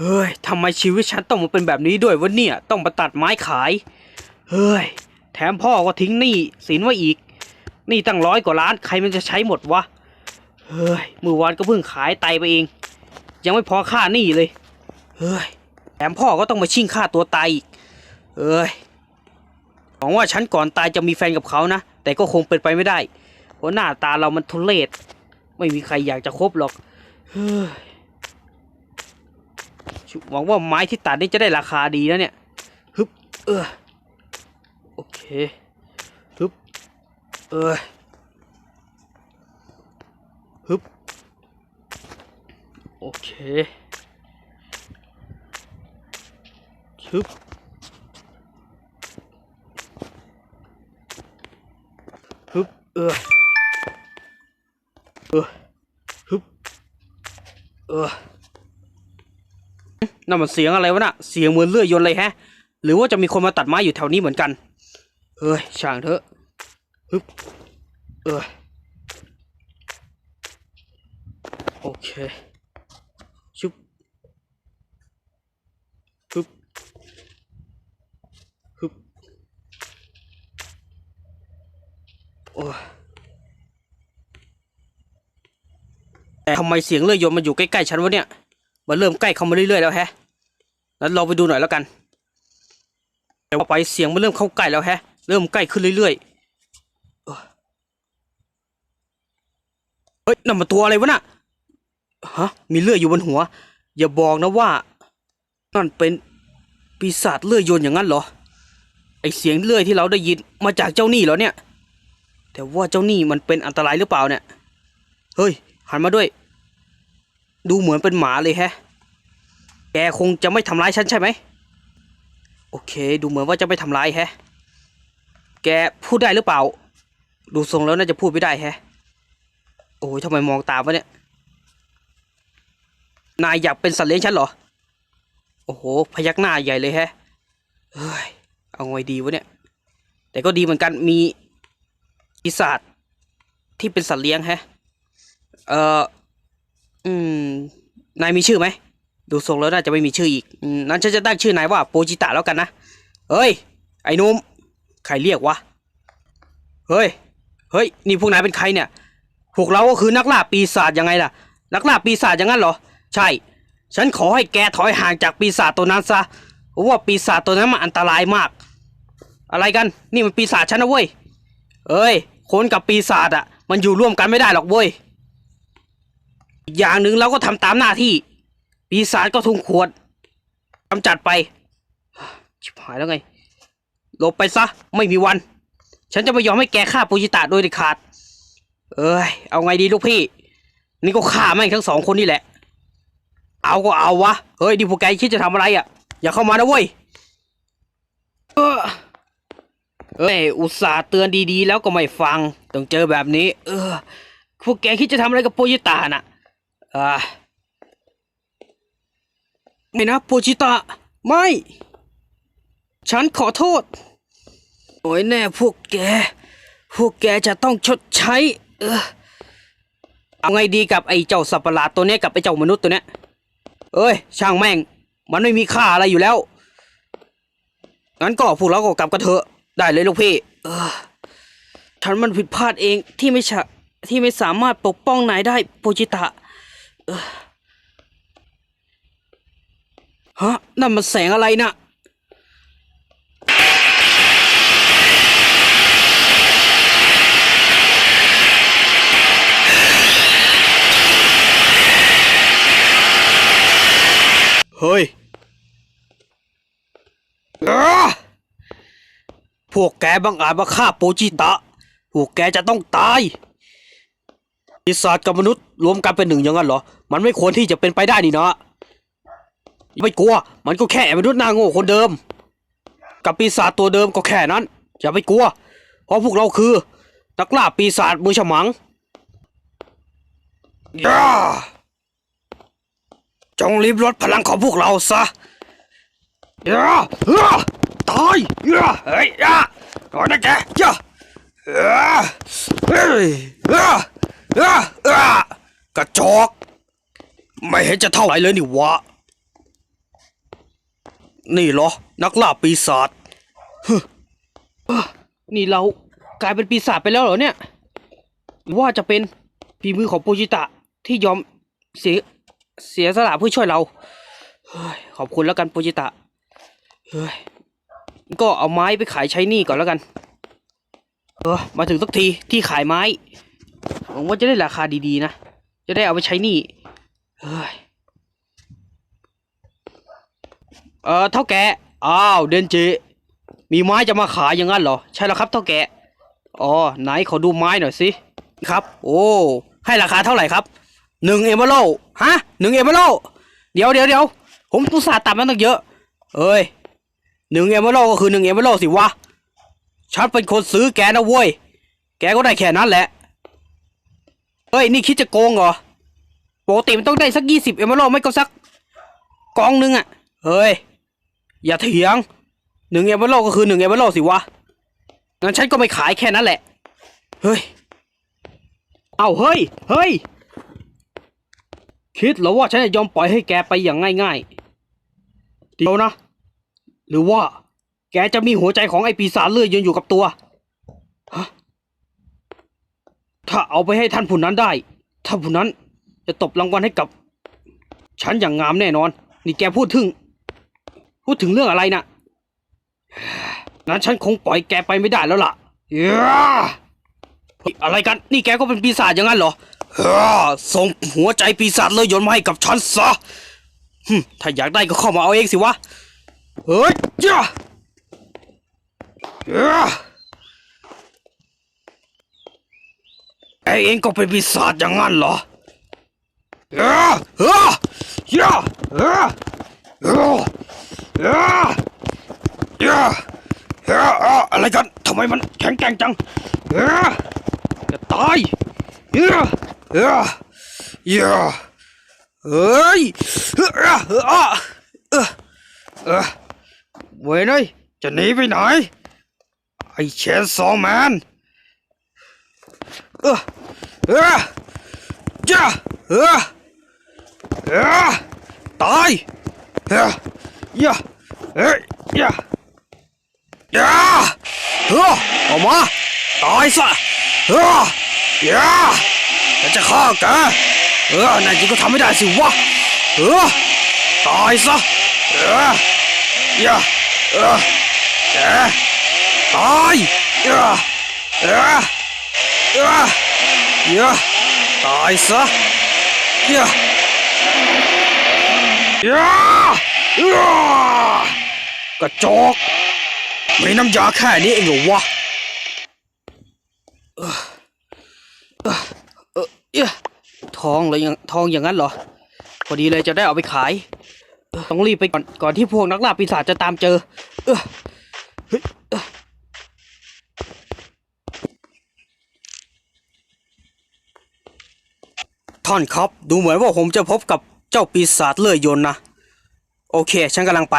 เฮ้ยทำไมชีวิตฉันต้องมาเป็นแบบนี้ด้วยวะเนี่ย ต้องมาตัดไม้ขาย เฮ้ย แถมพ่อก็ทิ้งหนี้สินไว้อีกหนี่ตั้งร้อยกว่าล้านใครมันจะใช้หมดวะ เฮ้ยมือวานก็เพิ่งขายไตไปเอง ยังไม่พอค่าหนี้เลย เฮ้ย แถมพ่อก็ต้องมาชิ่งฆ่าตัวตายอีกเฮ้ยหวังว่าฉันก่อนตายจะมีแฟนกับเขานะ แต่ก็คงเป็นไปไม่ได้ เพราะหน้าตาเรามันทุเรศ ไม่มีใครอยากจะคบหรอก เฮ้ย หวังว่าไม้ที่ตัดนี่จะได้ราคาดีนะเนี่ยฮึบเออโอเคฮึบเออฮึบโอเคฮึบฮึบเออเออฮึบเออ นั่นมันเสียงอะไรวะน่ะเสียงเหมือนเลื่อยยนเลยแฮะ หรือว่าจะมีคนมาตัดไม้อยู่แถวนี้เหมือนกัน เอ้ยช่างเถอะฮึบเออโอเคชุบฮึบฮึบโอ้แต่ทำไมเสียงเลื่อยยนมันอยู่ใกล้ๆฉันวะเนี่ย มันเริ่มใกล้เข้ามาเรื่อยๆแล้วแฮะนั้นเราไปดูหน่อยแล้วกัน แต่ว่าไปเสียงมันเริ่มเข้าใกล้แล้วแฮะ เริ่มใกล้ขึ้นเรื่อยๆ เฮ้ยนั่นมันตัวอะไรวะน่ะ ฮะ มีเลือดอยู่บนหัว อย่าบอกนะว่า นั่นเป็นปีศาจเลือดยนต์อย่างนั้นเหรอ ไอเสียงเลื่อยที่เราได้ยินมาจากเจ้าหนี้เหรอเนี่ย แต่ว่าเจ้าหนี้มันเป็นอันตรายหรือเปล่าเนี่ย เฮ้ยหันมาด้วย ดูเหมือนเป็นหมาเลยแฮะ แกคงจะไม่ทำร้ายฉันใช่ไหม โอเค ดูเหมือนว่าจะไม่ทำร้ายแฮะ แกพูดได้หรือเปล่า ดูทรงแล้วน่าจะพูดไม่ได้แฮะ โอ้ยทำไมมองตามวะเนี่ย นายอยากเป็นสัตว์เลี้ยงฉันเหรอ โอ้โห พยักหน้าใหญ่เลยแฮะ เฮ้ย เอาไงดีวะเนี่ย แต่ก็ดีเหมือนกัน มีปีศาจที่เป็นสัตว์เลี้ยงแฮะ เอ่อ อืม นายมีชื่อไหม ดูทรงแล้วน่าจะไม่มีชื่ออีกอืมนั้นฉันจะตั้งชื่อนายว่าโปจิตะแล้วกันนะ เฮ้ย ไอ้หนุ่ม ใครเรียกวะ เฮ้ย เฮ้ย นี่พวกนายเป็นใครเนี่ย พวกเราก็คือนักล่าปีศาจยังไงล่ะ นักล่าปีศาจอย่างนั้นเหรอ ใช่ ฉันขอให้แกถอยห่างจากปีศาจตัวนั้นซะ เพราะว่าปีศาจตัวนั้นมันอันตรายมาก อะไรกัน นี่มันปีศาจฉันนะเว้ย เอ้ย คนกับปีศาจอะมันอยู่ร่วมกันไม่ได้หรอกเว้ย อย่างหนึ่งเราก็ทำตามหน้าที่ ปีศาจก็ทุ่งขวดกำจัดไป ชิบหายแล้วไงหลบไปซะ ไม่มีวัน ฉันจะไม่ยอมให้แกฆ่าปูจิตะโดยเด็ดขาด เอ้ย เอาไงดีลูกพี่ นี่ก็ฆ่าแม่งทั้งสองคนนี่แหละ เอาก็เอาวะ เฮ้ยดิพวกแกคิดจะทำอะไรอะ อย่าเข้ามานะเว้ย เออเอ้ยอุตส่าห์เตือนดีๆ แล้วก็ไม่ฟัง ต้องเจอแบบนี้ เออ พวกแกคิดจะทำอะไรกับโปจิตะน่ะ อ่าไม่นะโปจิตะ ไม่ ฉันขอโทษ โอ้ยแน่พวกแก พวกแกจะต้องชดใช้ เออเอาไงดีกับไอ้เจ้าสัตว์ประหลาดตัวเนี้ยกับไอ้เจ้ามนุษย์ตัวเนี้ย เอ้ย ช่างแม่ง มันไม่มีค่าอะไรอยู่แล้ว งั้นก็พวกเราก็กลับกันเถอะ ได้เลยลูกพี่เออฉันมันผิดพลาดเองที่ไม่ชะที่ไม่สามารถปกป้องนายได้โปจิตะ ฮะนั่นมันแสงอะไรนะ่ะเฮ้ยพวกแกบังอาจมาฆ่าโปจิตะ พวกแกจะต้องตาย ปีศาจกับมนุษย์รวมกันเป็นหนึ่งอย่างนั้นเหรอ มันไม่ควรที่จะเป็นไปได้นี่นะอย่าไม่กลัว มันก็แค่มนุษย์หน้าโง่คนเดิม กับปีศาจตัวเดิมก็แค่นั้น อย่าไปกลัว เพราะพวกเราคือ นักล่าปีศาจมือฉมังย่าจงรีบลดพลังของพวกเราซะย่าตายย่าเฮ้ยย่าโอ้ยนะแกย่าเอ้อเฮ้ย อ้อเอ้อเอ้อกระจอก ไม่เห็นจะเท่าไหร่เลยนี่วะ นี่เหรอ นักล่าปีศาจฮึนี่เรากลายเป็นปีศาจไปแล้วเหรอเนี่ยว่าจะเป็นฝีมือของปูจิตะที่ยอมเสียเสียสละเพื่อช่วยเราขอบคุณแล้วกันปูจิตะก็เอาไม้ไปขายใช้หนี้ก่อนแล้วกัน เออ มาถึงสักทีที่ขายไม้ หวังว่าจะได้ราคาดีๆนะ จะได้เอาไปใช้หนี้เฮ้ยเออเท่าแกอ้าวเดนจิมีไม้จะมาขายอย่างนั้นเหรอ ใช่แล้วครับเท่าแกอ๋อไหนขอดูไม้หน่อยสิครับ โอ้ให้ราคาเท่าไหร่ครับหนึ่งเอเมอรัลฮะหนึ่งเอเมอรัลเดี๋ยวเดี๋ยวเดี๋ยวผมตุสาต่ำมันตั้งเยอะ เอ้ยหนึ่งเอเมอรัลก็คือหนึ่งเอเมอรัลสิวะฉันเป็นคนซื้อแกนะเว้ย แกก็ได้แค่นั้นแหละ เฮ้ย นี่คิดจะโกงเหรอปกติมันต้องได้สักยี่สิบเอเมอรัลไม่ก็สักกองหนึงอะ่ะ เฮ้ย อย่าเถียงหนึ่งเอเมอรัลก็คือหนึ่งเอเมอรัลสิวะงั้นฉันก็ไม่ขายแค่นั้นแหละ เฮ้ย เอาเฮ้ย เฮ้ย คิดเหรอว่าฉันจะยอมปล่อยให้แกไปอย่างง่ายๆเดี๋ยวนะ หรือว่า แกจะมีหัวใจของไอ้ปีศาจเลื่อดยืนอยู่กับตัวฮะ ถ้าเอาไปให้ท่านผู้นั้นได้ ท่านผู้นั้นจะตบรางวัลให้กับ ฉันอย่างงามแน่นอน นี่แกพูดถึง พูดถึงเรื่องอะไรนะงั้นฉันคงปล่อยแกไปไม่ได้แล้วล่ะเออเฮ้ยอะไรกัน นี่แกก็เป็นปีศาจอย่างนั้นเหรอเอ้อส่งหัวใจปีศาจเลยโยนมาให้กับฉันซะถ้าอยากได้ก็เข้ามาเอาเองสิวะ เฮ้ยจ้าเอ้อ ไอเองก็เป็นปีศาจอย่างนั้นเหรอเอ้อเอ้อเอ้อเอ้อเอ้อเอ้อเอ้อเอออะไรกันทำไมมันแข็งแกร่งจังเอ้อจะตายเอ้อเอ้อเอ้อเฮ้ยเอ้อเอ้อเอ้อเอ้อเอ้อเว้ยเนยจะหนีไปไหนไอ้เชนซอแมน เออเออจ้าเออเออตายเออย่าเอ้ยย่าย่าเออออกมาตายซะเออย่าฉันจะฆ่าแกเออนายจริงก็ทำไม่ได้สิวะเออตายซะเออย่าเออแกตายอย่าเออ เอออย่าตายซะย่าย่าอย่ากระจอกมีน้ำยาแค่นี้เองเหรอวะเออเออเออเอ้ยทองเลยยังทองอย่างนั้นเหรอ พอดีเลยจะได้เอาไปขาย ต้องรีบไปก่อนก่อนที่พวกนักล่าปีศาจจะตามเจอ เออเฮ้ยเอ้อ ท่านครับ ดูเหมือนว่าผมจะพบกับเจ้าปีศาจเลื่อยยนนะ โอเค ฉันกำลังไป